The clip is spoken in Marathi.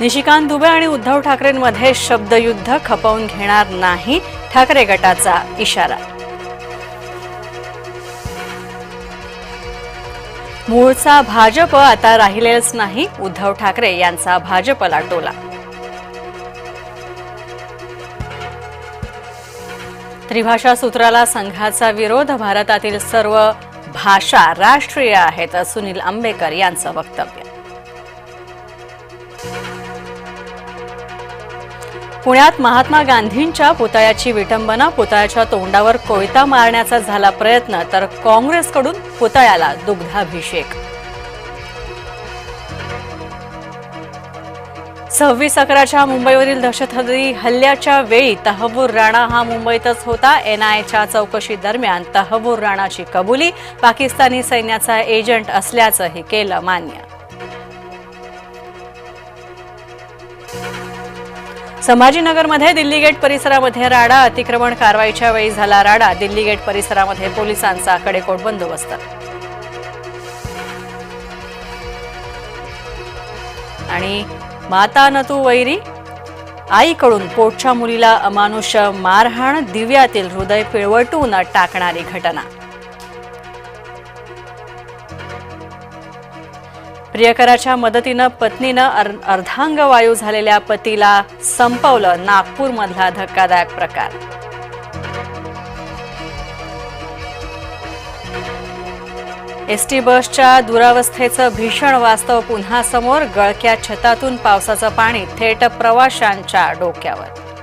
निशिकांत दुबे आणि उद्धव ठाकरेंमध्ये शब्दयुद्ध खपवून घेणार नाही ठाकरे गटाचा इशारा. मूळचा भाजप आता राहिलेच नाही उद्धव ठाकरे यांचा भाजपला टोला. त्रिभाषा सूत्राला संघाचा विरोध भारतातील सर्व भाषा राष्ट्रीय आहेत सुनील आंबेकर यांचं वक्तव्य. पुण्यात महात्मा गांधींच्या पुतळ्याची विटंबना पुतळ्याच्या तोंडावर कोयता मारण्याचा झाला प्रयत्न तर काँग्रेसकडून पुतळ्याला दुग्धाभिषेक सव्वीस अकराच्या मुंबईवरील दहशतवादी हल्ल्याच्या वेळी तहबूर राणा हा मुंबईतच होता. एनआयच्या चौकशी दरम्यान तहबूर राणाची कबुली पाकिस्तानी सैन्याचा एजंट असल्याचंही केलं मान्य. संभाजीनगरमध्ये दिल्ली गेट परिसरामध्ये राडा अतिक्रमण कारवाईच्या वेळी झाला राडा. दिल्ली गेट परिसरामध्ये पोलिसांचा कडेकोट बंदोबस्त. आणि माता न तू वैरी आईकडून पोटच्या मुलीला अमानुष मारहाण दिव्यातील हृदय पिळवटून टाकणारी घटना. प्रियकराच्या मदतीनं पत्नीनं अर- अर्धांगवायू झालेल्या पतीला संपवलं नागपूरमधला धक्कादायक प्रकार. एसटी बसच्या दुरावस्थेचं भीषण वास्तव पुन्हा समोर गळक्या छतातून पावसाचं पाणी थेट प्रवाशांच्या डोक्यावर.